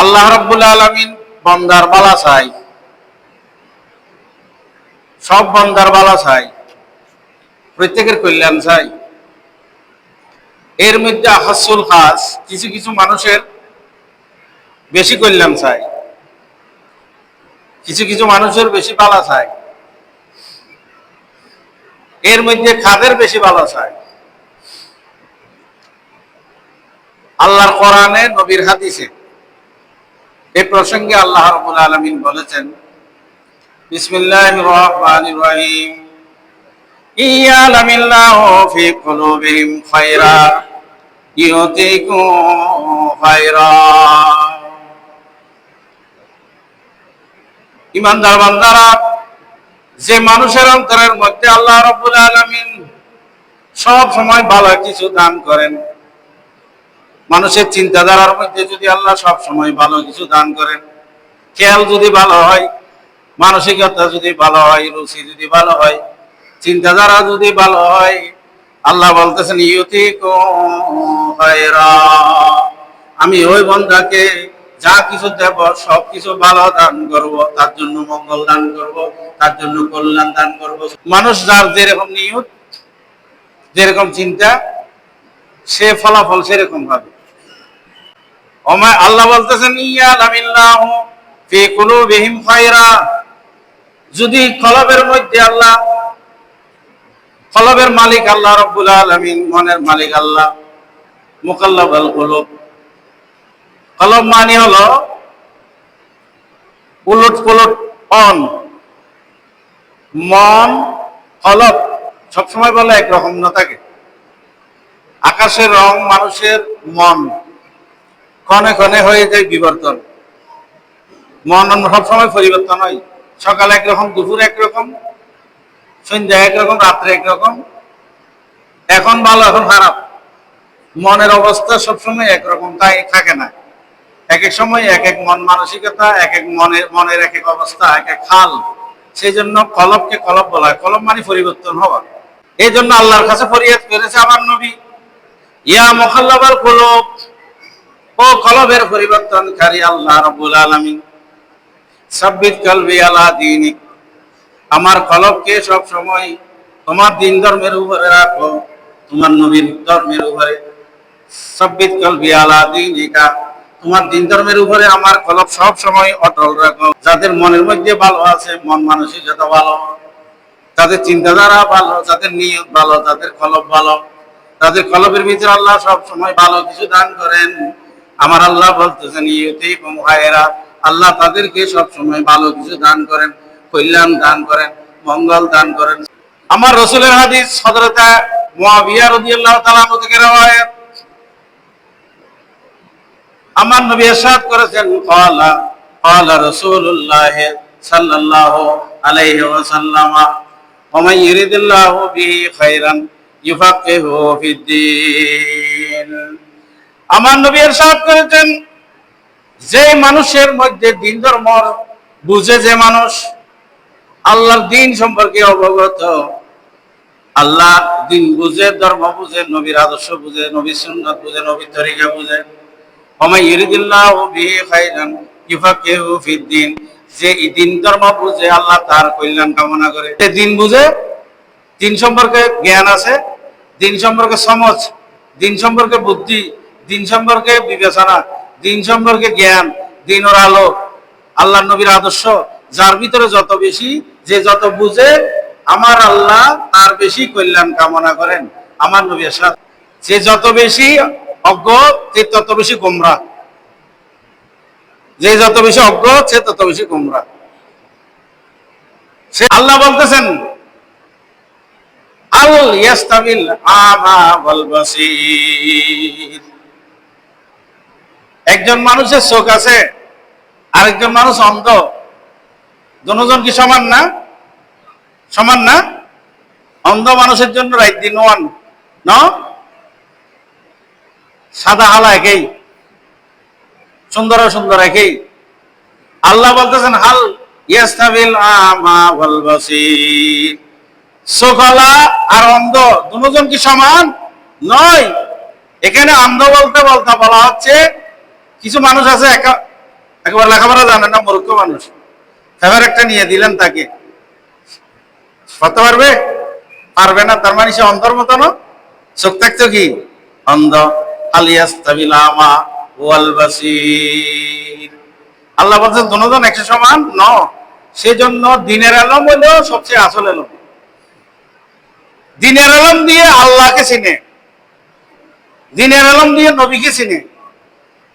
আল্লাহ রব্বুল আলমিন বন্দার বালা চাই। সব বন্দার বালা চাই। প্রত্যেকের কল্যাণ চাই। এর মধ্যে আহাসুল খাস, কিছু কিছু মানুষের বেশি কল্যাণ চাই। কিছু কিছু মানুষের বেশি বালা চাই। এর মধ্যে খাদের বেশি বালা চাই। আল্লাহর কোরআনে নবীর হাদিসে এই প্রসঙ্গে আল্লাহ রবুল আলমিন বলেছেন ইমানদার বান্দারা, যে মানুষের অন্তরের মধ্যে আল্লাহ রব্বুল আলামিন সব সময় ভালো কিছু দান করেন মানুষের চিন্তাধারার মধ্যে যদি আল্লাহ সব সময় ভালো কিছু দান করেন, খেয়াল যদি ভালো হয়, মানসিকতা যদি ভালো হয়, রুচি যদি ভালো হয়, চিন্তাধারা যদি ভালো হয়, আল্লাহ বলতেছেন ইউতি আমি ওই বন্ধাকে যা কিছু দেব, সব কিছু ভালো দান করব, তার জন্য মঙ্গল দান করব, তার জন্য কল্যাণ দান করব। মানুষ যার যেরকম নিয়ত, যেরকম চিন্তা, সে ফলাফল সেরকম পাবে ওমা আল্লাহ বলতেছেন, ইয়ালামিল্লাহু ফি কুলুবিহিম খায়রা। যদি কলবের মধ্যে আল্লাহ, কলবের মালিক আল্লাহ রব্বুল আলামিন, মনের মালিক আল্লাহ, মুকাল্লাবাল কুলুব। কলব মানে হলো উলট পুলট অন। মন, কলব সবসময় বলে একরকম না থাকে। আকাশের রং মানুষের মন। ক্ষণে ক্ষণে হয়ে যায় বিবর্তন। মন সবসময় পরিবর্তন হয়। সকাল একরকম, দুপুর একরকম, সন্ধ্যা একরকম, রাত্রে একরকম। এখন ভালো, এখন খারাপ। মনের অবস্থা সবসময় একরকম, তাই থাকে না। এক এক সময় এক এক মন মানসিকতা, এক এক মনের মনের এক এক অবস্থা, এক এক খাল সেই জন্য কলবকে কলব বলা হয়। কলব মানে পরিবর্তন হওয়া। এই জন্য আল্লাহর কাছে ফরিয়াদ করেছে আমার নবী, ইয়া মোখাল্লাবার কলব। ও কলবের পরিবর্তনকারী আল্লাহ রব্বুল আলামিন। সাব্বিত কলবি আলা দিনিক। আমার কলবকে সব সময় তোমার দিন ধর্মের উপরে রাখো, তোমার নবীর ধর্মের উপরে। সাব্বিত কলবি আলা দিনিকা। তোমার দিন ধর্মের উপরে আমার কলব সব সময় অটল রাখো। যাদের মনের মধ্যে ভালো আছে, মন মানসিকতা ভালো তাদের চিন্তাধারা ভালো, যাদের নিয়ত ভালো তাদের কলব ভালো, তাদের কলবের ভিতরে আল্লাহ সব সময় ভালো কিছু দান করেন। আমার আল্লাহ বলতেছেন আল্লাহ তাদেরকে সব সময় ভালো কিছু দান করেন, কল্যাণ দান করেন, মঙ্গল দান করেন। আমার রসুলের হাদিস হযরত মুয়াবিয়া রাদিয়াল্লাহু তাআলা থেকে আমার নবী ইরশাদ করেছেন, ক্বালা ক্বালা রাসূলুল্লাহ সাল্লাল্লাহু আলাইহি ওয়াসাল্লাম, ওমান ইউরিদুল্লাহু বিহি খাইরান ইউফাক্কিহু ফিদ্দীন আমার নবী ইরশাদ করেছেন, যে মানুষের মধ্যে দিন ধর্ম বুঝে যে মানুষ আল্লাহর দিন সম্পর্কে অবগত, আল্লাহ দিন বুঝে, ধর্ম বুঝে, নবীর আদর্শ বুঝে নবী সুন্নাত বুঝে, নবীর তরিকা বুঝে। যে দিন ধর্ম বুঝে, আল্লাহ তার কল্যাণ কামনা করে। দিন বুঝে, দিন সম্পর্কে জ্ঞান আছে, দিন সম্পর্কে সমঝ দিন সম্পর্কে বুদ্ধি দিন সম্পর্কে বিবেচনা, দিন সম্পর্কে জ্ঞান, দিন ওর আলো, আল্লাহ নবীর আদর্শ, যার ভিতরে যত বেশি, যে যত বুঝে, আমার আল্লাহ তার বেশি কল্যাণ কামনা করেন। আমার নবীর সাথে যে যত বেশি অজ্ঞ, সে তত বেশি গোমরা। যে যত বেশি অজ্ঞ, সে তত বেশি গোমরা। সে আল্লাহ বলতেছেন, আল ইয়াস্তাবিল আমা ওয়াল বাসীর। একজন মানুষের চোখ আছে, আরেকজন মানুষ অন্ধ। দুজন কি সমান না? সমান না? অন্ধ মানুষের জন্য রাইট দিন ওয়ান ন সাদা হালা একই, সুন্দর সুন্দর একই। আল্লাহ বলতেছেন, হাল ইয়াস্তাবিল আমা ওয়াল বাসীর। চোখলা আর অন্ধ, দুজন কি সমান? নয়। এখানে অন্ধ বলতে বলতে বলা হচ্ছে কিছু মানুষ আছে, একা একবার লেখাপড়া জানে না, মূর্খ মানুষ। ফেভার একটা নিয়ে দিলেন তাকে। পড়তে পারবে? পারবে না, তার মানে সে অন্ধর মতো না? চোখ থাকতো কি? অন্ধ। আলিয়াস্তাবিল আমা ওয়াল আল্লাহ বলছেন, দুজন একশো সমান? ন। সেজন্য দিনের আলম হলো সবচেয়ে আসল আলম। দিনের আলম দিয়ে আল্লাহকে চিনে। দিনের আলম দিয়ে নবীকে চিনে।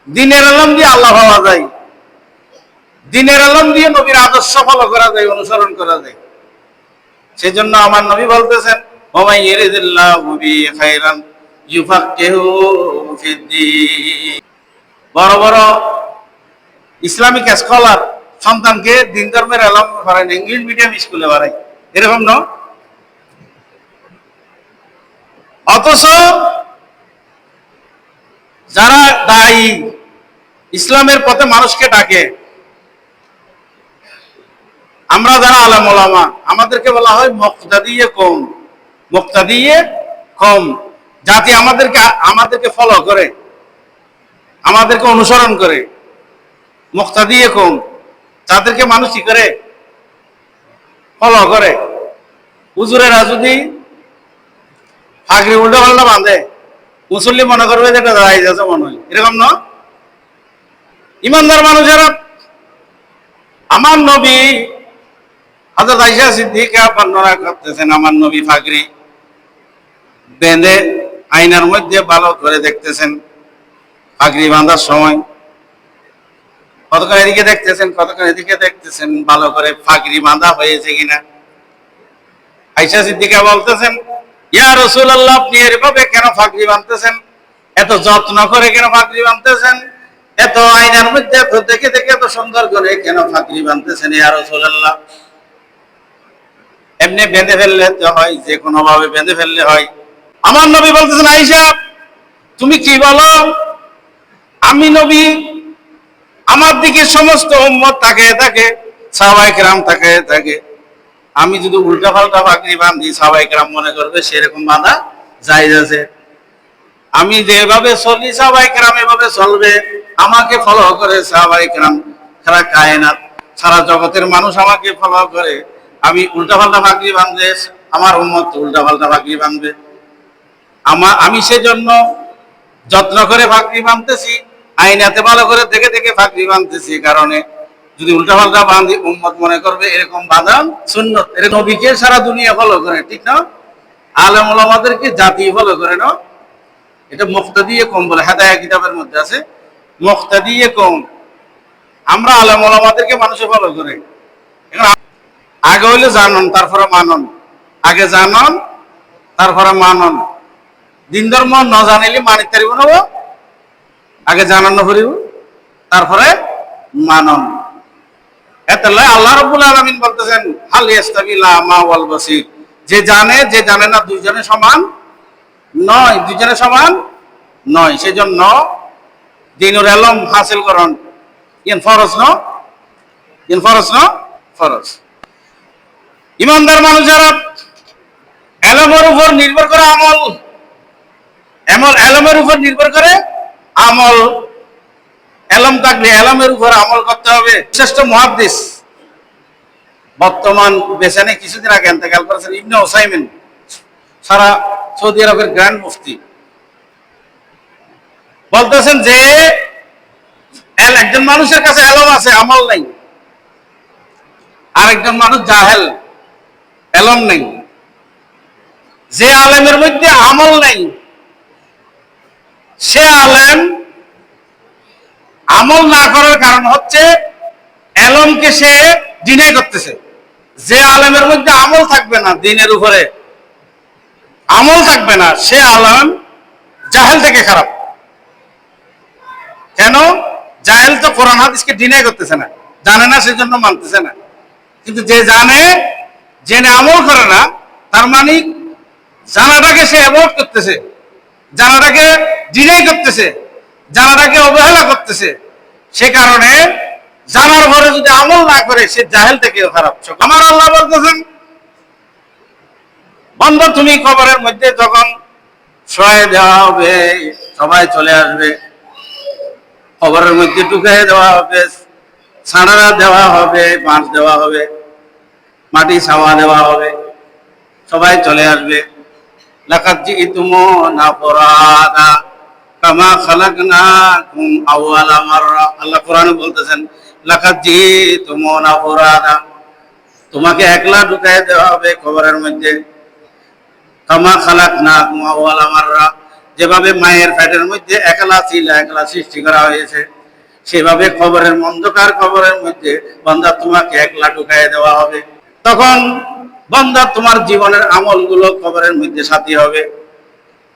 দিনের আলম দিয়ে আল্লাহ পাওয়া যায়। দিনের আলম দিয়ে নবীর আদর্শ ফলো করা যায়, অনুসরণ করা যায়। সেজন্য আমার নবী বলতেছেন বড় বড় ইসলামিক স্কলার সন্তানকে দিন ধর্মের আলম করেন ইংলিশ মিডিয়াম স্কুলে বাড়াই এরকম ন? অথচ যারা দায়ী ইসলামের পথে মানুষকে ডাকে। আমরা যারা আলাম ওলামা, আমাদেরকে বলা হয় মক্তা দিয়ে কম মক্তা দিয়ে কম জাতি আমাদেরকে আমাদেরকে ফলো করে। আমাদেরকে অনুসরণ করে। মুক্তা দিয়ে কম তাদেরকে মানুষ কি করে? ফলো করে। হুজুরেরা যদি ফাঁকরি উল্টো পাল্টা বাঁধে, মুসল্লি মনে করবে যে এটা দাঁড়াই যাচ্ছে মনে হয়। এরকম না ইমানদার মানুষেরা। আমার নবী হজরত আইসা সিদ্দিকা বর্ণনা করতেছেন, আমার নবী ফাগরি বেঁধে আয়নার মধ্যে ভালো করে দেখতেছেন পাগড়ি বাঁধার সময়। কতক্ষণ এদিকে দেখতেছেন, কতক্ষণ এদিকে দেখতেছেন, ভালো করে পাগড়ি বাঁধা হয়েছে কিনা। আইসা সিদ্দিকা বলতেছেন, ইয়া রসুল আল্লাহ আপনি এভাবে কেন ফাঁকরি বাঁধতেছেন? এত যত্ন করে কেন ফাঁকরি বাঁধতেছেন? এত আইনার মধ্যে দেখে দেখে এত সুন্দর করে কেন ফাঁকরি বাঁধতেছেন ইয়া রসুল এমনি বেঁধে ফেললে তো হয়, যে কোনো ভাবে বেঁধে ফেললে হয়। আমার নবী বলতেছেন আইসা তুমি কি বলো? আমি নবী, আমার দিকে সমস্ত উম্মত থাকে থাকে সাহাবাই কেরাম থাকে থাকে। আমি যদি উল্টা পাল্টা পাকড়ি বান্ধি সাহাবাই কেরাম মনে করবে সেরকম বাঁধা যাই আছে আমি যেভাবে চলি সাহাবাই কেরাম এভাবে চলবে। আমাকে ফলো করে সাহাবাই কেরাম, সারা কায়নাত, সারা জগতের মানুষ আমাকে ফলো করে। আমি উল্টা পাল্টা পাকড়ি বাঁধলে, আমার উম্মত উল্টা পাল্টা পাকড়ি বাঁধবে। আমার আমি সেজন্য যত্ন করে ফাঁকরি বাঁধতেছি আইনাতে ভালো করে দেখে দেখে ফাঁকরি বাঁধতেছি কারণে। যদি উল্টা পাল্টা বাঁধি, উম্মত মনে করবে এরকম বাঁধান শূন্য এরকম নবীকে সারা দুনিয়া ফলো করে, ঠিক না? আলম ওলামাদেরকে জাতি ফলো করে, না? এটা মুক্ত দিয়ে কম বলে হেদায়া কিতাবের মধ্যে আছে। মুক্তা দিয়ে কম আমরা আলম ওলামাদেরকে মানুষে ফলো করে। এখন আগে হইলে জানন, তারপরে মানন। আগে জানন, তারপরে মানন। দিন ধর্ম ন জানিলে মানিতে পারিব না আগে জানানো করিব, তারপরে মানন। এতে আল্লাহ রব্বুল আলামিন বলতেছেন, হাল ইয়াস্তাবিলা মা ওয়াল বাসির? যে জানে যে জানে না দুইজনে সমান নয়, দুইজনে সমান নয়, সেজন্য দিনুর আলম হাসিল করন। ইন ফরজ, ন? ইন ফরজ, ন? ফরজ। ইমানদার মানুষেরা এলমের উপর নির্ভর করে আমল। এমন এলমের উপর নির্ভর করে আমল। এলম থাকলে এলমের উপর আমল করতে হবে। শ্রেষ্ঠ মহাদ্দেশ বর্তমান বেসানে কিছুদিন আগে এতেকাল করেছেন, ইবনে ওসাইমিন, সারা সৌদি আরবের গ্র্যান্ড মুফতি। বলতেছেন যে একজন মানুষের কাছে এলম আছে, আমল নাই। আরেকজন মানুষ জাহেল, এলম নেই। যে আলেমের মধ্যে আমল নেই, সে আলেম আমল না করার কারণ হচ্ছে এলমকে সে ডিনাই করতেছে। যে আলেমের মধ্যে আমল থাকবে না দিনের উপরে, আমল থাকবে না, সে আলেম জাহেল থেকে খারাপ। কেন? জাহেল তো কোরআন হাদিসকে ডিনাই করতেছে না। জানে না, সেজন্য মানতেছে না। কিন্তু যে জানে, জেনে আমল করে না, তার মানে জানাটাকে সে অ্যাভয়েড করতেছে। জানাটাকে ডিনাই করতেছে। জানাটাকে অবহেলা করতেছে। সে কারণে জানার পরে যদি আমল না করে, সে জাহেল থেকেও খারাপ। আমার আল্লাহ বলতেছেন বন্ধ তুমি কবরের মধ্যে যখন শয়ে দেওয়া হবে, সবাই চলে আসবে কবরের মধ্যে ঢুকে দেওয়া হবে ছাড়া দেওয়া হবে, বাঁশ দেওয়া হবে, মাটি ছাওয়া দেওয়া হবে, সবাই চলে আসবে। লাকাত জিতুমুনা ফুরাদা কামা খালাকনাকুম আউয়ালা মাররা। আল্লাহ কোরআনে বলতেছেন লাকাত জিতুমুনা ফুরাদা তোমাকে একলা ঢুকাই দেওয়া হবে খবরের মধ্যে। কামা খালাকনাকুম আউয়ালা মাররা। যেভাবে মায়ের পেটের মধ্যে একলা ছিল, একলা সৃষ্টি করা হয়েছে, সেভাবে কবরের অন্ধকার কবরের মধ্যে বান্দা তোমাকে একলা ঢুকাই দেওয়া হবে। তখন বান্দা তোমার জীবনের আমলগুলো কবরের মধ্যে সাথী হবে।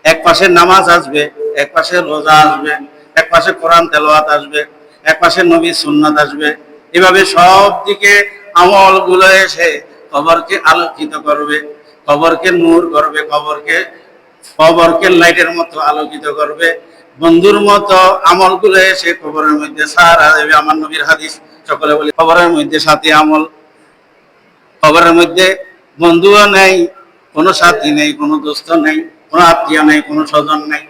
এক পাশে নামাজ আসবে, এক পাশে রোজা আসবে, এক পাশে কোরআন তেলাওয়াত আসবে, এক পাশে নবী সুন্নাত আসবে। এভাবে সব দিকে আমলগুলো এসে কবরকে আলোকিত করবে, কবরকে নূর করবে, কবরকে কবরকে লাইটের মতো আলোকিত করবে। বন্ধুর মতো আমলগুলো এসে কবরের মধ্যে সারা দেবে। আমার নবীর হাদিস সকলে বলি কবরের মধ্যে সাথী আমল। খবরের মধ্যে বন্ধুও নেই, কোনো সাথী নেই, কোনো দোস্ত নেই, কোনো আত্মীয় নেই, কোনো স্বজন নেই।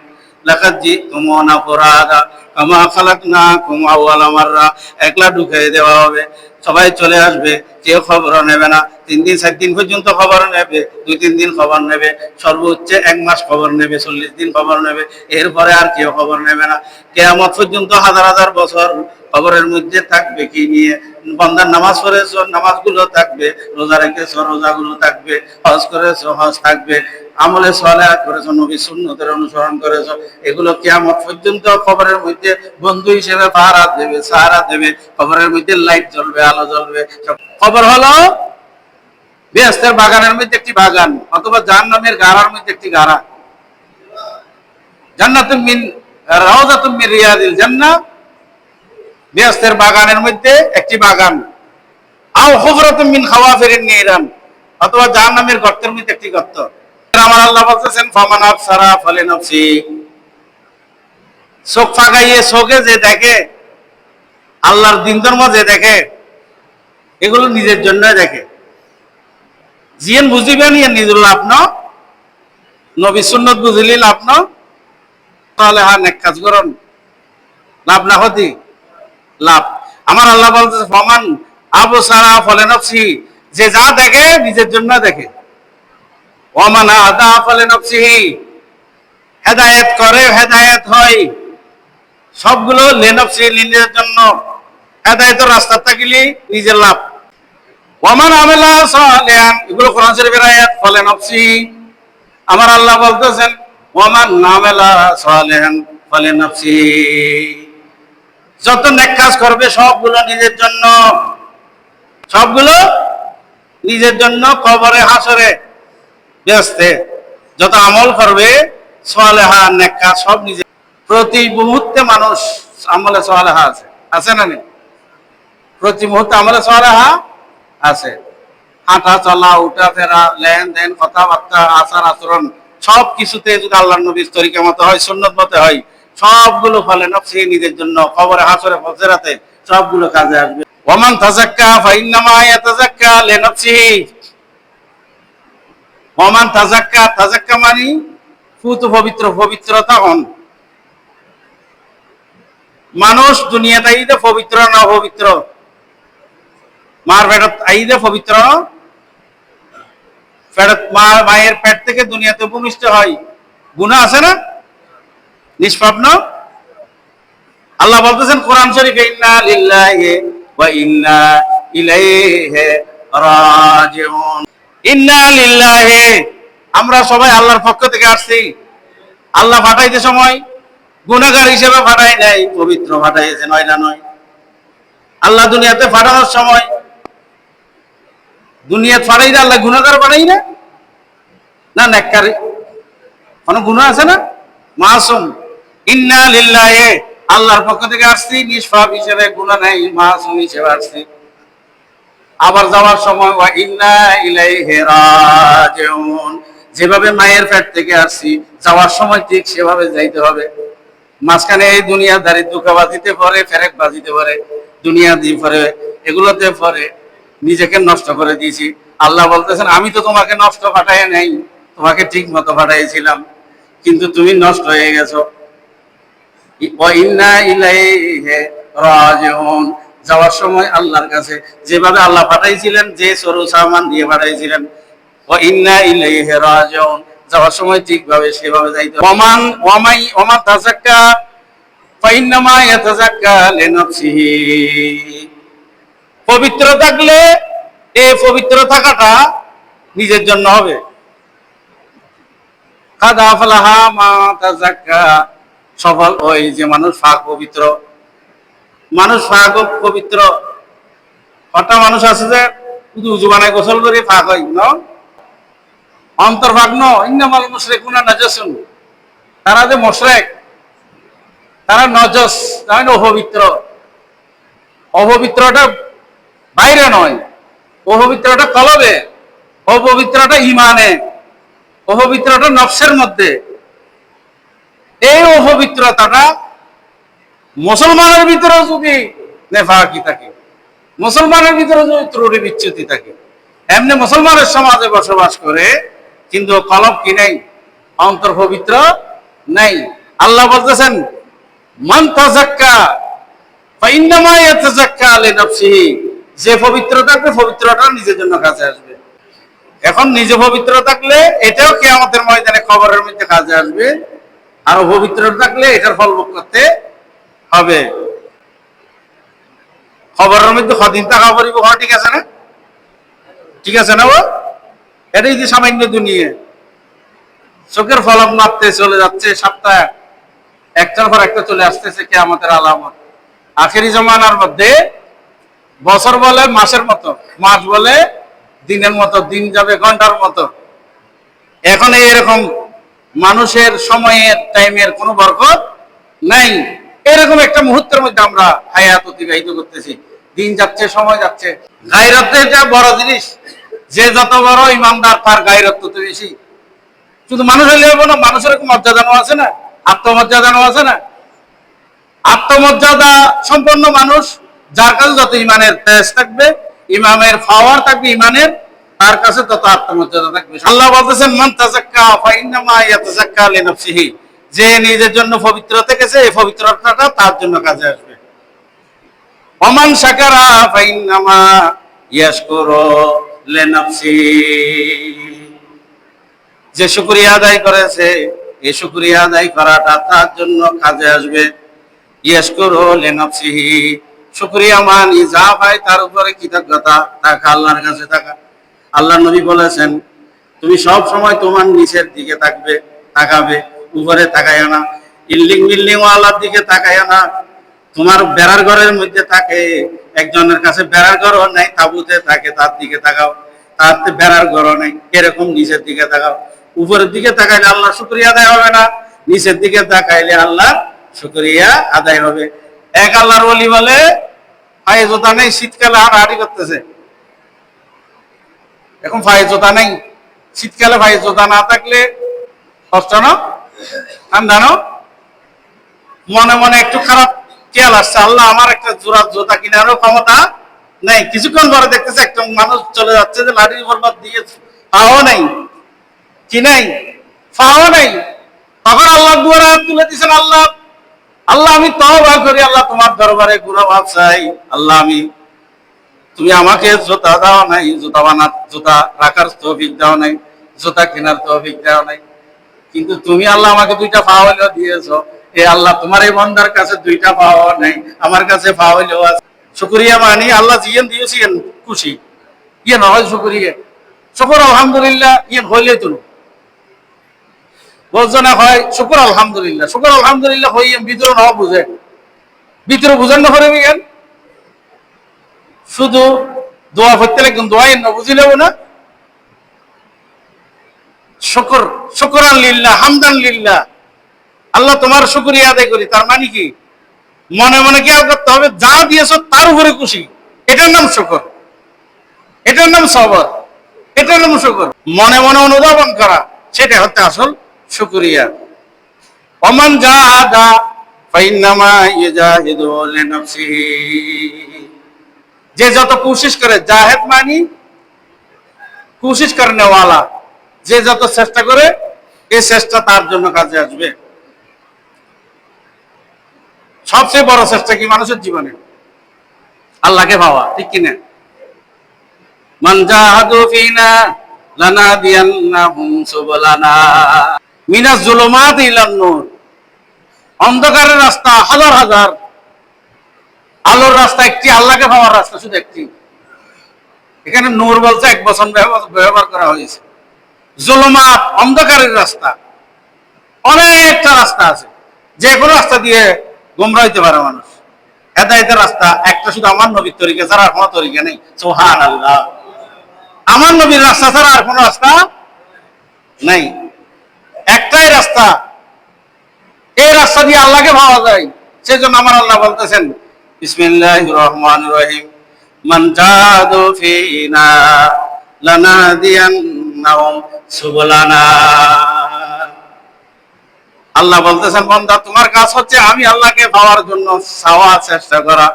জি তুমনা ফুরাদা কামা খালাক না কুমা আমাররা। একলা ঢুকে দেওয়া হবে। সবাই চলে আসবে, কেউ খবর নেবে না। তিন দিন সাত দিন পর্যন্ত খবর নেবে, দুই, তিন দিন খবর নেবে। সর্বোচ্চ এক মাস খবর নেবে, চল্লিশ দিন খবর নেবে। এরপরে আর কেউ খবর নেবে না। কেয়ামত পর্যন্ত হাজার হাজার বছর খবরের মধ্যে থাকবে কি নিয়ে? বন্দার নামাজ পড়েছ নামাজগুলো থাকবে, রোজা রেখেছ, রোজাগুলো থাকবে, হজ করেছ, হজ থাকবে, আমলে সলে করেছ, নবী সুন্নতের অনুসরণ করেছ, এগুলো কিয়ামত পর্যন্ত খবরের মধ্যে বন্ধু হিসেবে পাহারা দেবে, সাহারা দেবে, খবরের মধ্যে লাইট জ্বলবে, আলো জ্বলবে খবর হলো বেহেস্তের বাগানের মধ্যে একটি বাগান, অথবা জাহান্নামের গাড়ার মধ্যে একটি গাড়া। জান্নাতুম মিন রাউজাতুম মিন রিয়াদিল জান্নাত বেহেস্তের বাগানের মধ্যে একটি বাগান। আও হুফরাতুম মিন খাওয়াফিরিন নিরান, অথবা জাহান্নামের গর্তের মধ্যে একটি গর্ত। আমার আল্লাহ বলতেছেন, ফামান আফসারা ফলে নফসি। চোখ ফাঁকাইয়ে চোখে যে দেখে, আল্লাহর দিন ধর্ম যে দেখে, এগুলো নিজের জন্য দেখে। জিয়েন বুঝিবেন ইয়ে নিজের লাভ ন? নবী সুন্নত বুঝলি লাভ ন? তাহলে হ্যাঁ নেক কাজ করুন। লাভ না হতি। লাভ। আমার আল্লাহ বলতেছে, ফমান আবু সারা ফলে নফসি যে যা দেখে নিজের জন্য দেখে। ওমানা আদা ফলে নফসিহি, হেদায়েত করে, হেদায়েত হয়। সবগুলো লেনফসি নিজের জন্য। হেদায়েতের রাস্তা থাকিলে নিজের লাভ। ওমান আমেলা সালিহান, এগুলো কোরআন শরীফের আয়াত, ফলে নফসি আমার আল্লাহ বলতেছেন, ওমান নামেলা সালিহান, ফলে নফসি যত নেক কাজ করবে, সবগুলো নিজের জন্য। সবগুলো নিজের জন্য কবরে, হাসরে ব্যস্তে। যত আমল করবে, সোয়ালেহা, নেকা সব নিজে প্রতি মুহূর্তে মানুষ আমলে সোয়ালেহা আছে। আছে না নেই? প্রতি মুহূর্তে আমলে সোয়ালেহা আছে। হাঁটা, চলা, উঠা, ফেরা, লেনদেন, কথাবার্তা আচার আচরণ সব কিছুতে যদি আল্লাহ নবীর তরিকা মতো হয়, সুন্নত মতে হয় সবগুলো ফলে নফসি নিজের জন্য খবরে হাসরে ফজরাতে সবগুলো কাজে আসবে। ওমান তাজাক্কা, ফাইন্নামা ইয়াতাজাক্কা ওমান তাজাক্কা তাজাক্কা মানে পবিত্র, পবিত্রতা হন। মানুষ দুনিয়াতে আইদে পবিত্র না পবিত্র মার পেটত আইদে পবিত্র? পেটত মায়ের পেট থেকে দুনিয়াতে ভূমিষ্ঠ হয়। গুণা আছে না? নিষ্পাপ, না? আল্লাহ বলতেছেন, কোরআন শরীফে, ইন্না লিল্লাহি ওয়া ইন্না ইলাইহি রাজিউন। ইন্না লিল্লাহি, আমরা সবাই আল্লাহর পক্ষ থেকে আসছি। আল্লাহ পাঠাইতে সময়, গুনাহগার হিসেবে পাঠাই নাই, পবিত্র পাঠাইছে, নয় না নয়। আল্লাহ দুনিয়াতে পাঠানোর সময়, দুনিয়াত পাঠাই না, আল্লাহ গুনাহগার পাঠাই না? না, নেককারি, কোনো গুনাহ আছে না? মাসুম। ইন্না লিল্লাহি, আল্লাহর পক্ষ থেকে আসছি, নিষ্পাপ হিসেবে, গুনাহ নাই, মাসুম হিসেবে আসছি। আবার যাওয়ার সময়, ওয়া ইন্না ইলাইহি রাজিউন, যেভাবে মায়ের পেট থেকে আসছি, যাওয়ার সময় ঠিক সেভাবে যাইতে হবে। মাঝখানে এই দুনিয়া দাঁড়িয়ে দুঃখবাজিতে পরে ফেরেক বাজিতে পারে দুনিয়া দিয়ে পরে এগুলোতে পরে নিজেকে নষ্ট করে দিয়েছি। আল্লাহ বলতেছেন, আমি তো তোমাকে নষ্ট পাঠাই নাই, তোমাকে ঠিক মতো পাঠাইছিলাম, কিন্তু তুমি নষ্ট হয়ে গেছো ওয়া ইন্না ইলাইহি রাজিউন যাওয়ার সময় আল্লাহর কাছে যেভাবে আল্লাহ পাঠাইছিলেন, যে সরু সামান দিয়ে পাঠাইছিলেন। ও ইন্না ইলাইহি রাজিউন। যাওয়ার সময় ঠিকভাবে সেভাবে যাইতে। ওমান ওয়ামাই ওমা তাজাক্কা ফাইন্নামা পবিত্র থাকলে এই পবিত্র থাকাটা নিজের জন্য হবে। কাদা মা তাজাক্কা সফল হয় যে মানুষ ফাঁক পবিত্র। মানুষ ফাঁক পবিত্র। কটা মানুষ আছে যে শুধু উজু বানায় গোসল করে ফাঁক হয়, ন? অন্তর ফাঁক ন? ইন্নামাল মুশরিকুনা নাজাসুন। তারা যে মুশরিক, তারা নজস, তারা হলো অপবিত্র। অপবিত্রটা বাইরে নয়, অপবিত্রটা কলবে, অপবিত্রটা ইমানে অপবিত্রটা নফসের মধ্যে। এই অপবিত্রতাটা মুসলমানের ভিতরে যদি নেফাকি থাকে, মুসলমানের ভিতরে যদি ত্রুটি বিচ্যুতি থাকে, এমনি মুসলমানের সমাজে বসবাস করে, কিন্তু কলব কি নেই? অন্তর পবিত্র নেই। আল্লাহ বলতেছেন, মান তাজাক্কা যে পবিত্র থাকবে, পবিত্রটা নিজের জন্য কাজে আসবে। এখন নিজে পবিত্র থাকলে এটাও কিয়ামতের ময়দানে খবরের মধ্যে কাজে আসবে। আর অপবিত্র থাকলে এটার ফল ভোগ করতে হবে। খবরের মধ্যে কদিন টাকা পরিব ঠিক আছে না? ঠিক আছে না ও এটাই যে সামান্য দুনিয়া। চোখের ফলক মারতে চলে যাচ্ছে সপ্তাহ। একটার পর একটা চলে আসতেছে কে আমাদের আলামত। আখেরি জমানার মধ্যে বছর বলে, মাসের মতো। মাস বলে, দিনের মতো, দিন যাবে, ঘণ্টার মতো। এখন এরকম মানুষের সময়ের, টাইমের কোনো বরকত নাই। এরকম একটা মুহূর্তের মধ্যে আমরা হায়াত অতিবাহিত করতেছি। দিন যাচ্ছে, সময় যাচ্ছে। গায়রত্বের যা বড় জিনিস, যে যত বড় ইমানদার, তার গায়রত্ব তো বেশি। শুধু মানুষ হলে হবে না, মানুষের মর্যাদানো আছে না? আত্মমর্যাদানো আছে না? আত্মমর্যাদা সম্পন্ন মানুষ, যার কাছে যত ইমানের তেজ থাকবে, ইমামের পাওয়ার থাকবে, ইমানের তার কাছে তত আত্মমর্যাদা থাকবে। আল্লাহ বলতেছেন, মান তাজাক্কা ফাইন্নামা ইয়াতাজাক্কা লিনাফসিহি। যে নিজের জন্য পবিত্র থেকেছে, এই পবিত্রতাটা তার জন্য কাজে আসবে। অমান শাকারা ফাইন্নামা ইয়াশকুরু লিনাফসিহি যে শুক্রিয়া আদায় করেছে, এই শুক্রিয়া আদায় করাটা তার জন্য কাজে আসবে। ইয়াশকুরু লিনাফসিহি। শুক্রিয়া মানি যা পায় তার উপরে কৃতজ্ঞতা টাকা আল্লাহর কাছে থাকা। আল্লাহ নবী বলেছেন, তুমি সব সময় তোমার নিচের দিকে থাকবে, তাকাবে, উপরে তাকায় না। ইল্লিং বিল্ডিং আল্লাহর দিকে তাকায় না। তোমার বেড়ার ঘরের মধ্যে থাকে, একজনের কাছে বেড়ার ঘরও নাই, তাবুতে থাকে, তার দিকে তাকাও। তার বেড়ার ঘরও নাই, এরকম নিচের দিকে তাকাও। উপরের দিকে তাকাইলে আল্লাহ শুক্রিয়া আদায় হবে না, নিচের দিকে তাকাইলে আল্লাহ শুক্রিয়া আদায় হবে। এক আল্লাহর বলি বলে নেই, শীতকালে হাঁটাহাঁটি করতেছে। এখন পায়ে জোতা নেই। শীতকালে পায়ে জোতা না থাকলে কষ্ট না। ঠান্ডা মনে মনে একটু খারাপ খেয়াল আসছে। আল্লাহ আমার একটা জোড়া জোতা কিনারও ক্ষমতা নেই। কিছুক্ষণ পরে দেখতেছে একটা মানুষ চলে যাচ্ছে যে লাঠি বরবাদ দিয়ে পাও নেই। কি নেই? পাও নেই। তখন আল্লাহ দুয়ারে তুলে দিয়েছেন আল্লাহ। আল্লাহ আমি তওবা করি, আল্লাহ তোমার দরবারে গুণা চাই। আল্লাহ আমি তুমি আমাকে জুতা দাও নাই, জুতা বানা জুতা রাখার তৌফিক দাও নাই, জুতা কেনার তৌফিক দাও নাই। কিন্তু তুমি আল্লাহ আমাকে দুইটা পা হইলেও দিয়েছ। এ আল্লাহ, তোমার এই বন্দার কাছে দুইটা পাওয়া নাই, আমার কাছে পা হইলেও আছে। শুক্রিয়া মানি, আল্লাহ জিয়েন দিয়েছেন খুশি। ইয়ে নয় শুক্রিয়া। শুকর আলহামদুলিল্লাহ ইয়ে হইলে তো বলছো না হয় শুকর আলহামদুলিল্লাহ শুকর আলহামদুলিল্লাহ হই ভিতরে ন বুঝে। ভিতরে বুঝেন না পারবি কেন শুধু দোয়া করতে লাগবেন দোয়াই না বুঝিলেও না। শুকর, শুকরান লিল্লাহ, হামদান লিল্লাহ। আল্লাহ তোমার শুকরিয়া আদায় করি, তার মানে কি? মনে মনে কি করতে হবে, যা দিয়েছ তার উপরে খুশি। এটার নাম শুকর। এটার নাম সবর। এটার নাম শুকর। মনে মনে অনুধাবন করা, সেটা হচ্ছে আসল শুকরিয়া। অমান জাহাদা, ফাইন্নামা ইয়াজাহিদু লিনাফসিহি যে যত কোশিশ করে, জাহেদ মানি, কোশিশ করনে ওয়ালা যে যত চেষ্টা করে এই চেষ্টা তার জন্য কাজে আসবে। সবচেয়ে বড় চেষ্টা কি মানুষের জীবনে? আল্লাহকে পাওয়া ঠিক কিনা মান জাহাদু ফিনা লানাদিয়ান্নাহুম সুবুলানা। মিনাজ জুলুমাত ইলান নূর। অন্ধকারের রাস্তা হাজার হাজার। আলোর রাস্তা একটি, আল্লাহকে পাওয়ার রাস্তা শুধু একটি। এখানে নূর বলছে, এক বছর ব্যবহার- ব্যবহার করা হয়েছে। জুলুমাত, অন্ধকারের রাস্তা। অনেকটা রাস্তা আছে। যে কোনো রাস্তা দিয়ে গোমরা হইতে পারে মানুষ। হেদায়তের রাস্তা, একটা শুধু আমার নবীর তরিকা ছাড়া আর কোনো তরিকা নেই। সোহান আল্লাহ আমার নবীর রাস্তা ছাড়া আর কোনো রাস্তা নাই। একটাই রাস্তা। এই রাস্তা দিয়ে আল্লাহকে পাওয়া যায়। সেজন্য আমার আল্লাহ বলতেছেন বিসমিল্লাহ রহমান রহিম। মান জাদু ফিনা লানাদিয়ান্নাহুম সুবুলানা। আল্লাহ বলতেছেন বন্ধা তোমার কাজ হচ্ছে আমি আল্লাহকে পাওয়ার জন্য চাওয়া চেষ্টা করা,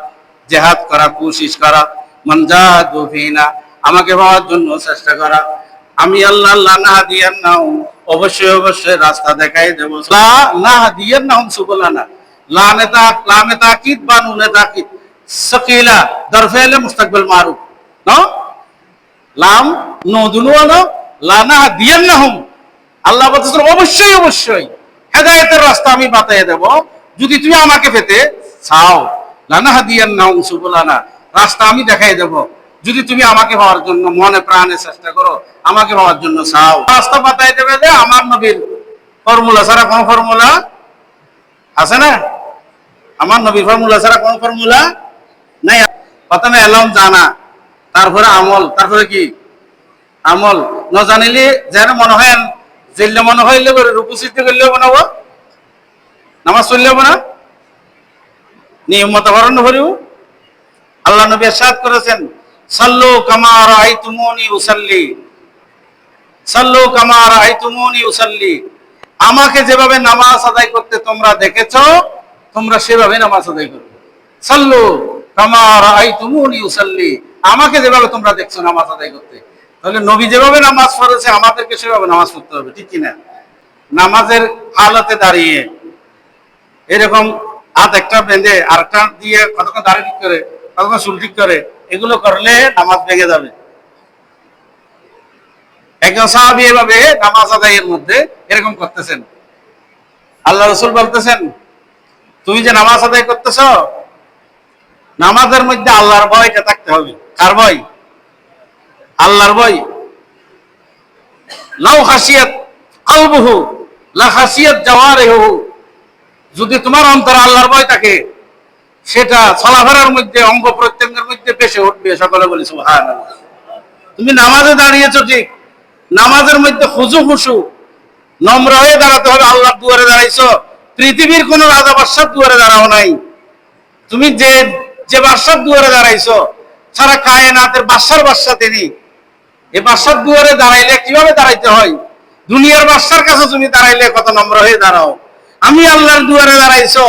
জেহাদ করা, কোশিশ করা। মান জাদু ফিনা, আমাকে পাওয়ার জন্য চেষ্টা করা। আমি আল্লাহ আল্লাহ না দিয়ান নাও অবশ্যই অবশ্যই রাস্তা দেখাই দেব। না দিয়ান নাও সুবলানা। মুস্তাকবিল মারুফ। no লাম নদুনুয়ানো লানা দিয়ান নাহুম আল্লাহ বলতেছেন অবশ্যই অবশ্যই। হেদায়েতের রাস্তা আমি বাতাইয়ে দেব। যদি তুমি আমাকে পেতে, চাও। লানা হাদিয়ান নাহুম সুবলানা। রাস্তা আমি দেখাই দেব। যদি তুমি আমাকে হওয়ার জন্য মনে প্রাণে চেষ্টা করো, আমাকে হওয়ার জন্য চাও। রাস্তা বাতাই দেবে যে আমার নবীর ফর্মুলা। ছাড়া কোন ফর্মুলা আছে না? আমার নবীর ফর্মুলা ছাড়া কোন ফর্মুলা নাই। প্রথমে এলাম জানা, তারপরে আমল, তারপরে কি? আমল। ন জানিলে যেন মনে হয় জেলে মনে হইলে করে রূপসিদ্ধি করলেও বানাবো নামাজ চললেও না নিয়ম মতো বরণ করিও। আল্লাহ নবী সাদ করেছেন, সাল্লু কামার আইতুমনি উসাল্লি। সাল্লু কামার আইতুমনি উসাল্লি। আমাকে যেভাবে নামাজ আদায় করতে তোমরা দেখেছ, তোমরা সেভাবে নামাজ আদায় করো। সাল্লু কামার আইতুমনি উসাল্লি। আমাকে যেভাবে তোমরা দেখছ নামাজ আদায় করতে। তাহলে নবী যেভাবে নামাজ পড়েছে, আমাদেরকে সেভাবে নামাজ পড়তে হবে, ঠিক কিনা? নামাজের হালতে দাঁড়িয়ে, এরকম হাত একটা বেঁধে আরেকটা দিয়ে কতক্ষণ দাঁড়িয়ে ঠিক করে, কতক্ষণ চুল ঠিক করে, এগুলো করলে নামাজ ভেঙে যাবে। একজন সাহাবি এভাবে নামাজ আদায়ের মধ্যে এরকম করতেছেন। আল্লাহ রসুল বলতেছেন, তুমি যে নামাজ আদায় করতেছ, নামাজের মধ্যে আল্লাহর ভয়টা থাকতে হবে। কার ভয়? আল্লাহর ভয়। লাউ হাসিয়াত আলবহু লা হাসিয়াত জাওয়ারিহু। যদি তোমার অন্তরে আল্লাহর ভয় থাকে, সেটা চলাফেরার মধ্যে, অঙ্গ প্রত্যঙ্গের মধ্যে পেশে উঠবে সকলে বলি সুবহানাল্লাহ। তুমি নামাজে দাঁড়িয়েছো ঠিক নামাজের মধ্যে হুজু খুশু নম্র হয়ে দাঁড়াতে হবে, আল্লাহর দুয়ারে দাঁড়াইছো। পৃথিবীর কোন রাজা বাদশার দুয়ারে দাঁড়াও নাই। তুমি যে যে বাদশার দুয়ারে দাঁড়াইছো, সারা কায়নাতের বাদশার বাদশা তিনি। এই বাদশার দুয়ারে দাঁড়াইলে কীভাবে দাঁড়াইতে হয়? দুনিয়ার বাদশার কাছে তুমি দাঁড়াইলে কত নম্র হয়ে দাঁড়াও। আমি আল্লাহর দুয়ারে দাঁড়াইছো,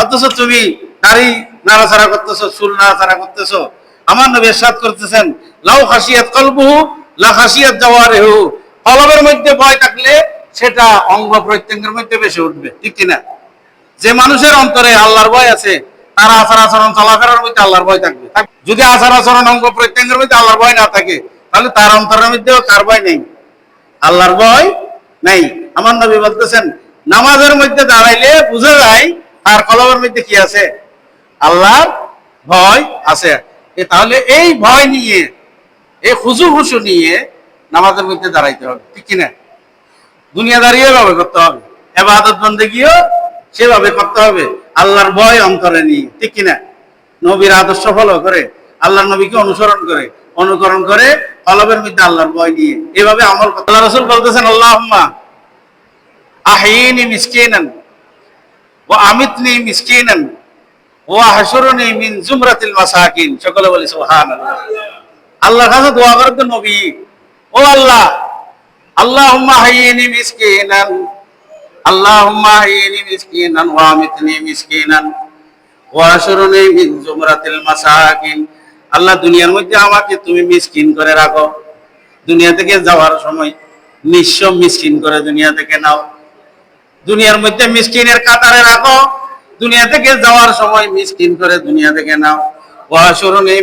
অথচ তুমি দাড়ি নাড়াচাড়া করতেছো, চুল নাড়াচাড়া করতেছো। আমার নবী সাদ করতেছেন, লাউ হাসিয়াত কলবহু লা হাসিয়াত জাওয়ারিহু কলবের মধ্যে ভয় থাকলে সেটা অঙ্গ প্রত্যঙ্গের মধ্যে বেশি উঠবে, ঠিক কিনা? যে মানুষের অন্তরে আল্লাহর ভয় আছে, তার আচার আচরণ চলাফেরার মধ্যে আল্লাহর ভয় থাকবে। যদি আচার আচরণ অঙ্গ প্রত্যঙ্গের মধ্যে আল্লাহর ভয় না থাকে, তাহলে তার অন্তরের মধ্যেও কার ভয় নেই? আল্লাহর ভয় নেই। আমার নবী বলতেছেন, নামাজের মধ্যে দাঁড়াইলে বুঝা যায় তার কলমের মধ্যে কি আছে? আল্লাহর ভয় আছে। তাহলে এই ভয় নিয়ে এই হুজু খুশু নিয়ে নামাজের মধ্যে দাঁড়াইতে হবে, ঠিক কিনা দুনিয়া দাঁড়িয়ে ভাবে করতে হবে, এবাদত বন্দেগীও সেভাবে করতে হবে, আল্লাহর ভয় অন্তরে নিয়ে ঠিক কিনা নবীর আদর্শ ফলো করে, আল্লাহর নবীকে অনুসরণ করে, অনুকরণ করে, কলবের মধ্যে আল্লাহর ভয় নিয়ে, এভাবে আমল আল্লাহ রসুল বলতেছেন আল্লাহ আহিনি মিসকিনান ও আমিতনি মিসকিনান ও হাসুরনি মিন জুমরাতিল মাসাকিন। সকলে বলি, সুবহানাল্লাহ। আল্লাহর কাছে দোয়া করেন তো নবী। ও আল্লাহ, আল্লাহুম্মা হাইয়িনি মিসকিনান, আল্লাহুম্মা হাইয়িনি মিসকিনান ওয়া আমিতনি মিসকিনান, ওয়া হাসুরনি মিন জুমরাতিল মাসাকিন। আল্লাহ, দুনিয়ার মধ্যে আমাকে তুমি মিসকিন করে রাখো। দুনিয়া থেকে যাওয়ার সময় নিঃস্ব মিসকিন করে দুনিয়া থেকে নাও। দুনিয়ার মধ্যে মিসকিনের কাতারে রাখো। দুনিয়া থেকে যাওয়ার সময় মিসকিন করে দুনিয়া থেকে নাও। ওয়াশুরুনি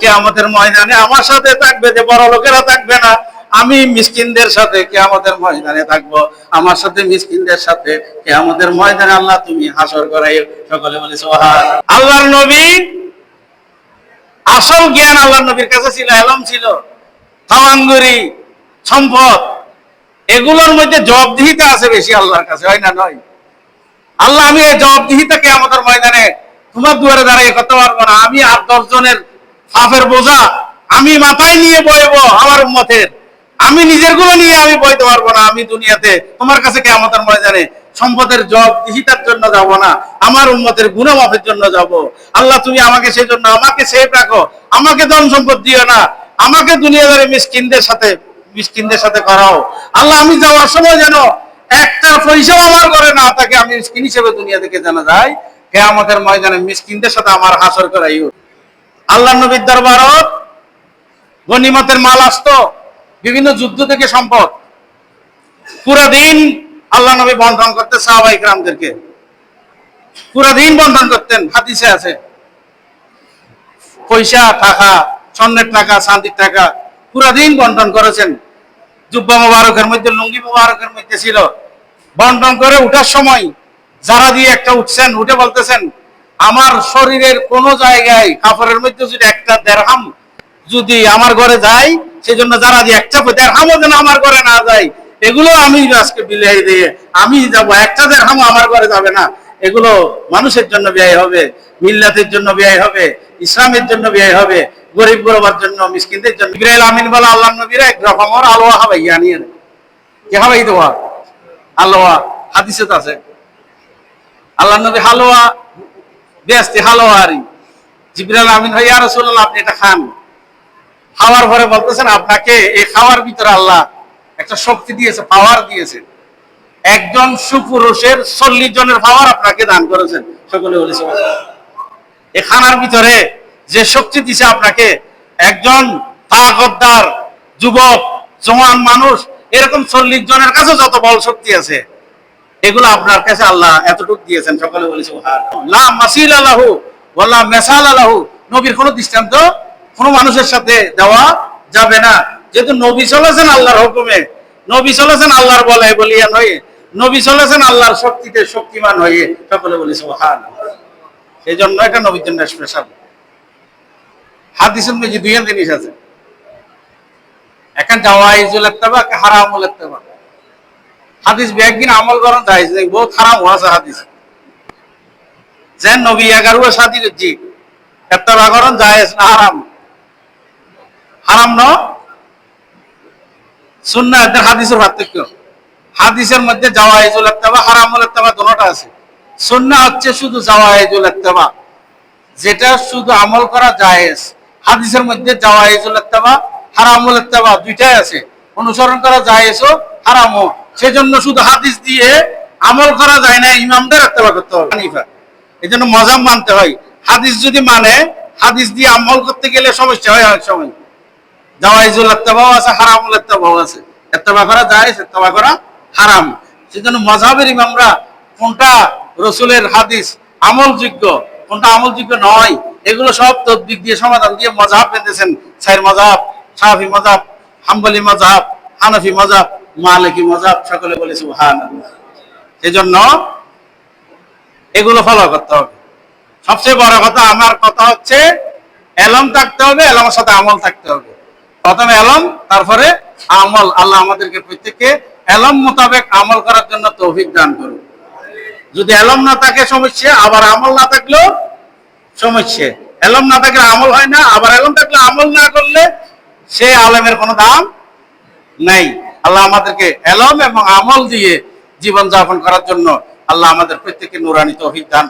কিয়ামতের ময়দানে আমার সাথে থাকবে যে বড় লোকেরা থাকবে না। আমি মিসকিনদের সাথে কিয়ামতের ময়দানে থাকব। আমার সাথে মিসকিনদের সাথে কিয়ামতের ময়দানে আল্লাহ তুমি হাসর করাই সকলে বলে আল্লাহর নবী আসল জ্ঞান আল্লাহ নবীর কাছে ছিল, এলম ছিল। তাওয়াঙ্গুরি সম্পদ, এগুলোর মধ্যে জবাবদিহিতা আছে বেশি আল্লাহর কাছে, হয় না নয়? আল্লাহ আমি এই জবাবদিহিতাকে আমাদের ময়দানে তোমার দুয়ারে দাঁড়িয়ে করতে পারব না। আমি আট দশ জনের পাপের বোঝা, আমি মাথায় নিয়ে বইব আমার উম্মতের। আমি নিজেরগুলো নিয়ে আমি বইতে পারব না। আমি দুনিয়াতে তোমার কাছে কে আমাদের ময়দানে সম্পদের জব জবাবদিহিতার জন্য যাব না। আমার উম্মতের গুণমাফের জন্য যাব। আল্লাহ, তুমি আমাকে সেই জন্য আমাকে সেফ রাখো। আমাকে ধন সম্পদ দিও না। আমাকে দুনিয়াদারে মিসকিনদের সাথে মিসকিনদের সাথে করাও। আল্লাহ, আমি যাওয়ার সময় যেন একটা পয়সাও আমার করে না তাকে আমি মিসকিন হিসেবে দুনিয়া থেকে জানা যায়। কে আমাদের ময়দানে মিসকিনদের সাথে আমার হাসর করাইও আল্লাহ নবীর দরবারত গনিমতের মাল আসতো, বিভিন্ন যুদ্ধ থেকে সম্পদ। পুরো দিন আল্লাহ নবী বন্টন করতে সাহাবাই গ্রামদেরকে পুরো দিন বন্টন করতেন, হাদিসে আছে। পয়সা, টাকা, স্বর্ণের টাকা শান্তির টাকা, পুরো দিন বন্টন করেছেন। জুব্বা মোবারকের মধ্যে, লুঙ্গি মোবারকের মধ্যে ছিল। বন্টন করে উঠার সময় যারা দিয়ে একটা উঠছেন, উঠে বলতেছেন, আমার শরীরের কোন জায়গায় কাপড়ের মধ্যে যদি একটা দেড়হাম যদি আমার ঘরে যায়, সেজন্য যারা দিয়ে একটা দেড়হামও যেন আমার ঘরে না যায়। এগুলো আমি আজকে বিলাই দিয়ে আমি যাব, একটা দেড়হামও আমার ঘরে যাবে না। এগুলো মানুষের জন্য ব্যয় হবে, মিল্লাতের জন্য ব্যয় হবে, ইসলামের জন্য ব্যয় হবে, গরিব গরবার জন্য, মিসকিনদের জন্য। ইব্রাহিম আমিন বলা আল্লাহ নবীরা এক রকমের আলোয়া হাবাইয়া নিয়ে কে হাবাই দেওয়া আলোয়া, হাদিসে আছে। আল্লাহ নবী হালুয়া বেস্তি হালুয়া আরি জিবরাল আমিন ভাই আর রাসূলুল্লাহ, আপনি এটা খান। খাওয়ার পরে বলতেছেন, আপনাকে এই খাওয়ার ভিতরে আল্লাহ একটা শক্তি দিয়েছে পাওয়ার দিয়েছে। একজন সুপুরুষের চল্লিশ জনের পাওয়ার আপনাকে দান করেছেন। সকলে বলেছে এই খানার ভিতরে যে শক্তি দিছে আপনাকে, একজন তাকতদার যুবক, জওয়ান মানুষ, এরকম চল্লিশ জনের কাছে যত বল শক্তি আছে এগুলো আপনার কাছে আল্লাহ এতটুকু দিয়েছেন, সকলে বলেছে লা মাসিল আলাহু ওয়ালা মেসাল আলাহু নবীর কোনো দৃষ্টান্ত কোনো মানুষের সাথে দেওয়া যাবে না। যেহেতু নবী চলেছেন আল্লাহর হুকুমে, নবী চলেছেন আল্লাহর বলে বলিয়া নয় নবী চলেছেন আল্লাহর শক্তিতে শক্তিমান হয়ে, সকলে বলেছে হান এই জন্য এটা নবীর জন্য স্পেশাল হাদিসের মধ্যে দুই জিনিস আছে। এখন জাওয়াইজুল ইত্তেবা হারামুল ইত্তেবা। হাদিস একদিন আমল করেন জায়েজ নেই বহুত হারাম আছে হাদিস। যে নবী এগারো শাদি করছি ইত্তেবা করেন, জায়েজ না হারাম। হারাম ন? সুন্নাহ এদের হাদিসের পার্থক্য। হাদিসের মধ্যে জাওয়াইজুল ইত্তেবা হারামুল ইত্তেবা দুটোটা আছে। সুন্নাহ হচ্ছে শুধু জাওয়াইজুল ইত্তেবা যেটা শুধু আমল করা জায়েজ। হাদিসের মধ্যে জাওয়াইজুল ইত্তেবা হারামুল ইত্তেবা দুইটাই আছে। অনুসরণ করা জায়েজও, হারামও। সেজন্য শুধু হাদিস দিয়ে আমল করা যায় না, ইমামদের ইত্তেবা করতে হবে। এই জন্য মজাম মানতে হয়, হাদিস যদি মানে হাদিস দিয়ে আমল করতে গেলে সমস্যা হয় অনেক সময়। জাওয়াইজুল ইত্তেবাও আছে, হারামুল ইত্তেবাও আছে। ইত্তেবা করা জায়েজ ইত্তেবা করা হারাম। সেজন্য মজাবের ইমামরা কোনটা রসুলের হাদিস আমলযোগ্য, কোনটা আমলযোগ্য নয়, এগুলো সব তদ্বিক দিয়ে, সমাধান দিয়ে মজাব বেঁধেছেন। সাইর মজাব সাহাফি মজাব, হাম্বলি মজাব, হানাফি মজাব মালিকি মজাব সকলে বলে সুহান সেজন্য এগুলো ফলো করতে হবে। সবচেয়ে বড় কথা, আমার কথা হচ্ছে, এলম থাকতে হবে, এলমের সাথে আমল থাকতে হবে। প্রথমে এলম, তারপরে আমল। আল্লাহ আমাদেরকে প্রত্যেককে এলম মোতাবেক আমল করার জন্য তৌফিক দান করুন। যদি এলম না থাকে সমস্যা, আবার আমল না থাকলেও সমস্যা। এলম না থাকলে আমল হয় না, আবার এলম থাকলে আমল না করলে সে আলমের কোনো দাম নাই। আল্লাহ আমাদেরকে এলম এবং আমল দিয়ে জীবন যাপন করার জন্য আল্লাহ আমাদের প্রত্যেককে নুরানি তৌফিক দান